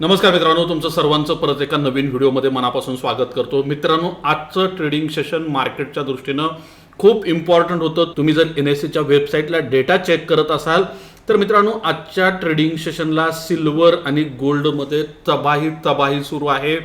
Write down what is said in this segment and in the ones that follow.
नमस्कार मित्रांनो तुमचं सर्वांचं परत एका नवीन व्हिडिओमध्ये मनापासून स्वागत करतो. मित्रांनो आजचं ट्रेडिंग सेशन मार्केटच्या दृष्टीनं खूप इम्पॉर्टंट होतं. तुम्ही जर एन एस सीच्या वेबसाईटला डेटा चेक करत असाल तर मित्रांनो आजच्या ट्रेडिंग सेशनला सिल्वर आणि गोल्डमध्ये तबाही तबाही सुरू आहे.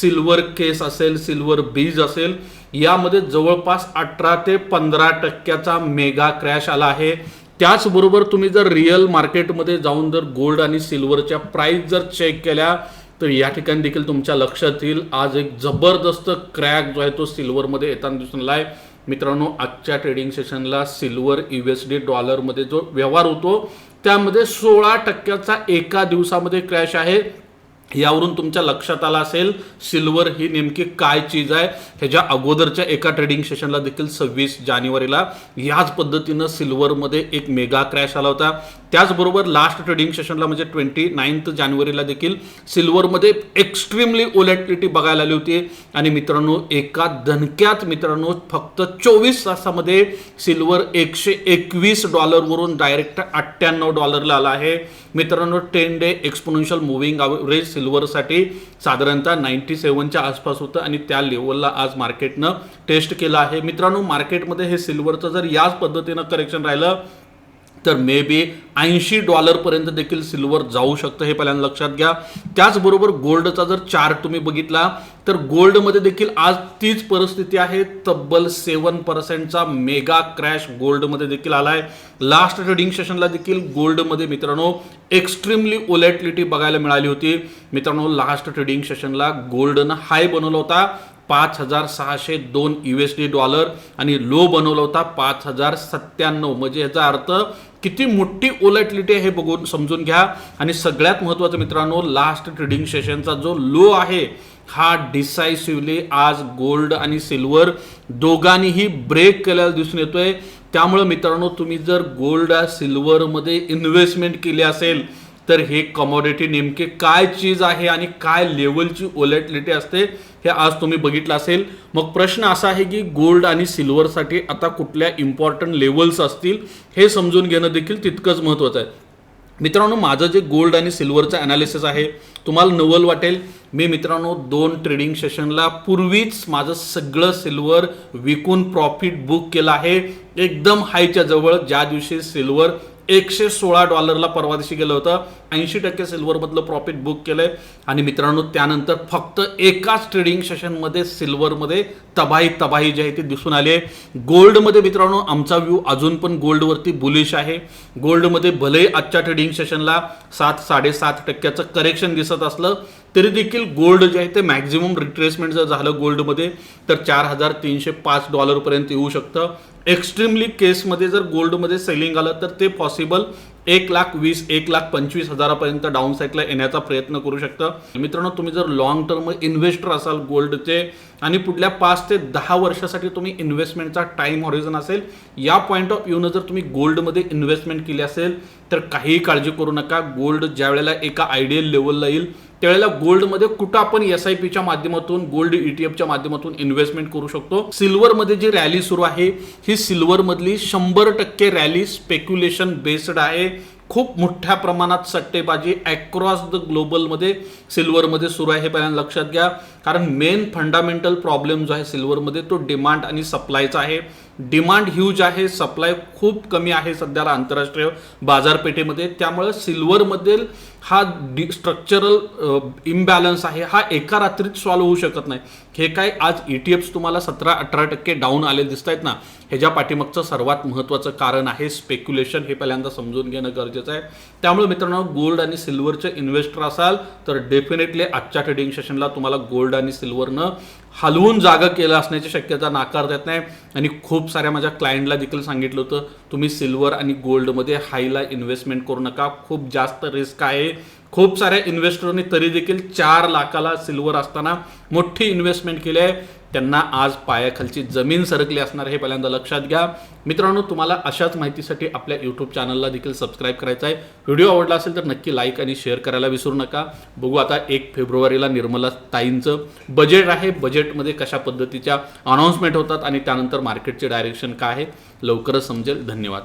सिल्वर केस असेल सिल्वर बीज असेल यामध्ये जवळपास अठरा ते पंधरा टक्क्याचा मेगा क्रॅश आला आहे. त्याचबरोबर तुम्ही जर रिअल मार्केटमध्ये जाऊन जर गोल्ड आणि सिल्वरच्या प्राईस जर चेक केल्या तर या ठिकाणी देखील तुमच्या लक्षात येईल. आज एक जबरदस्त क्रॅक जो आहे तो सिल्वरमध्ये येताना दिसून आला आहे मित्रांनो आजच्या ट्रेडिंग सेशनला सिल्वर यू एस डी डॉलरमध्ये जो व्यवहार होतो त्यामध्ये सोळा टक्क्याचा एका दिवसामध्ये क्रॅश आहे. यावरून तुमच्या लक्षात आलं असेल सिल्वर ही नेमकी काय चीज आहे? ह्याच्या अगोदरच्या एका ट्रेडिंग सेशनला देखील सव्वीस जानेवारीला याच पद्धतीनं सिल्वरमध्ये एक मेगा क्रॅश आला होता. त्याचबरोबर लास्ट ट्रेडिंग सेशनला म्हणजे ट्वेंटी नाईन्थ जानेवारीला देखील सिल्वरमध्ये एक्स्ट्रीमली ओलॅटिलिटी बघायला आली होती. आणि मित्रांनो एका धनक्यात मित्रांनो फक्त चोवीस तासामध्ये सिल्वर एकशे एकवीस डॉलरवरून डायरेक्ट अठ्ठ्याण्णव डॉलरला आला आहे. मित्रांनो ten day exponential moving average सिल्वरसाठी साधारणतः नाईन्टी सेवनच्या आसपास होतं आणि त्या लेवलला आज मार्केटनं टेस्ट केलं आहे. मित्रांनो मार्केटमध्ये हे सिल्वरचं जर याच पद्धतीनं करेक्शन राहिलं तर मे बी ऐंशी डॉलरपर्यंत देखील सिल्वर जाऊ शकतं हे पहिल्यांदा लक्षात घ्या. त्याचबरोबर गोल्डचा जर चार्ट तुम्ही बघितला तर गोल्डमध्ये देखील आज तीच परिस्थिती आहे. तब्बल सेवन पर्सेंटचा मेगा क्रॅश गोल्डमध्ये देखील आला आहे लास्ट ट्रेडिंग सेशनला देखील गोल्डमध्ये मित्रांनो एक्स्ट्रीमली ओलॅटिलिटी बघायला मिळाली होती. मित्रांनो लास्ट ट्रेडिंग सेशनला गोल्डनं हाय बनवला होता. पाच हजार सहाशे दोन यू एस डी डॉलर आणि लो बनवला होता पाच हजार सत्त्याण्णव. म्हणजे याचा अर्थ किती मोठी ओलॅटिलिटी आहे हे बघून समजून घ्या. आणि सगळ्यात महत्त्वाचं मित्रांनो लास्ट ट्रेडिंग सेशनचा जो लो आहे हा डिसायसिव्हली आज गोल्ड आणि सिल्वर दोघांनीही ब्रेक केलेला दिसून येतोय. त्यामुळं मित्रांनो तुम्ही जर गोल्ड सिल्वरमध्ये इन्व्हेस्टमेंट केली असेल तर हे कमॉडिटी नेमके काय चीज आहे आणि काय लेवलची ओलेटलिटी असते हे आज तुम्ही बघितलं असेल. मग प्रश्न असा आहे की गोल्ड आणि सिल्वरसाठी आता कुठल्या इम्पॉर्टंट लेवल्स असतील हे समजून घेणं देखील तितकंच महत्त्वाचं आहे. मित्रांनो माझं जे गोल्ड आणि सिल्वरचं ॲनालिसिस आहे तुम्हाला नवल वाटेल. मी मित्रांनो दोन ट्रेडिंग सेशनला पूर्वीच माझं सगळं सिल्वर विकून प्रॉफिट बुक केलं आहे. एकदम हायच्या जवळ ज्या दिवशी सिल्वर एकशे सोळा डॉलरला परवा दिवशी गेलं होतं. ऐंशी टक्के सिल्वरमधलं प्रॉफिट बुक केलं आहे आणि मित्रांनो त्यानंतर फक्त एकाच ट्रेडिंग सेशनमध्ये सिल्वरमध्ये तबाही तबाही जी आहे ती दिसून आली आहे. गोल्डमध्ये मित्रांनो आमचा व्ह्यू अजून पण गोल्डवरती बुलिश आहे. गोल्डमध्ये भलेही आजच्या ट्रेडिंग सेशनला सात साडेसात टक्क्याचं करेक्शन दिसत असलं तरी देखील गोल्ड जे आहे ते मॅक्झिमम रिट्रेसमेंट जर झालं गोल्डमध्ये तर चार हजार तीनशे पाच डॉलरपर्यंत येऊ शकतं. एक्स्ट्रीमली केसमध्ये जर गोल्डमध्ये सेलिंग आलं तर ते पॉसिबल एक लाख वीस एक लाख पंचवीस हजारापर्यंत डाऊन साईडला येण्याचा प्रयत्न करू शकतं. मित्रांनो तुम्ही जर लॉंग टर्म इन्व्हेस्टर असाल गोल्डचे आणि पुढल्या पाच ते दहा वर्षासाठी तुम्ही इन्व्हेस्टमेंटचा टाईम हॉरिझन असेल या पॉईंट ऑफ व्ह्यूनं जर तुम्ही गोल्डमध्ये इन्व्हेस्टमेंट केली असेल तर काहीही काळजी करू नका. गोल्ड ज्या वेळेला एका आयडियल लेवलला येईल त्यावेळेला गोल्डमध्ये कुठं आपण एस आय पीच्या माध्यमातून गोल्ड ईटीएफच्या माध्यमातून इन्व्हेस्टमेंट करू शकतो? सिल्वरमध्ये जी रॅली सुरू आहे ही सिल्वरमधली शंभर टक्के रॅली स्पेक्युलेशन बेस्ड आहे. खूप मोठ्या प्रमाणात सट्टेबाजी अक्रॉस द ग्लोबलमध्ये सिल्वरमध्ये सुरू आहे पहिल्यांदा लक्षात घ्या. कारण मेन फंडामेंटल प्रॉब्लेम जो आहे सिल्वरमध्ये तो डिमांड आणि सप्लायचा आहे. डिमांड ह्यूज आहे सप्लाय खूप कमी आहे सध्याला आंतरराष्ट्रीय बाजारपेठेमध्ये. त्यामुळे सिल्वरमधील हा डि स्ट्रक्चरल इम्बॅलन्स आहे हा एका रात्रीत सॉल्व्ह होऊ शकत नाही. हे काय आज ई टी एफ्स तुम्हाला सतरा अठरा टक्के डाऊन आले दिसत आहेत ना ह्याच्या पाठीमागचं सर्वात महत्त्वाचं कारण आहे स्पेक्युलेशन हे पहिल्यांदा समजून घेणं गरजेचं आहे. त्यामुळे मित्रांनो गोल्ड आणि सिल्वरचे इन्व्हेस्टर असाल तर डेफिनेटली आजच्या ट्रेडिंग सेशनला तुम्हाला गोल्ड आणि सिल्वरनं हलवून जागा केलं असण्याची शक्यता नाकारता येत नाही. आणि खूप साऱ्या माझ्या क्लायंटला देखील सांगितलं होतं तुम्ही सिल्वर आणि गोल्डमध्ये हायला इन्व्हेस्टमेंट करू नका. खूप जास्त रिस्क आहे. खूप साऱ्या इन्व्हेस्टरने तरी देखील चार लाखाला सिल्वर असताना मोठी इन्व्हेस्टमेंट केली आहे. त्यांना आज पायाखालची जमीन सरकली असणार हे पहिल्यांदा लक्षात घ्या. मित्रांनो तुम्हाला अशाच माहितीसाठी आपल्या यूट्यूब चॅनलला देखील सबस्क्राईब करायचं आहे. व्हिडिओ आवडला असेल तर नक्की लाईक आणि शेअर करायला विसरू नका. बघू आता एक फेब्रुवारीला निर्मला ताईंचं बजेट आहे. बजेटमध्ये कशा पद्धतीच्या अनाऊन्समेंट होतात आणि त्यानंतर मार्केटचे डायरेक्शन काय आहे लवकरच समजेल. धन्यवाद.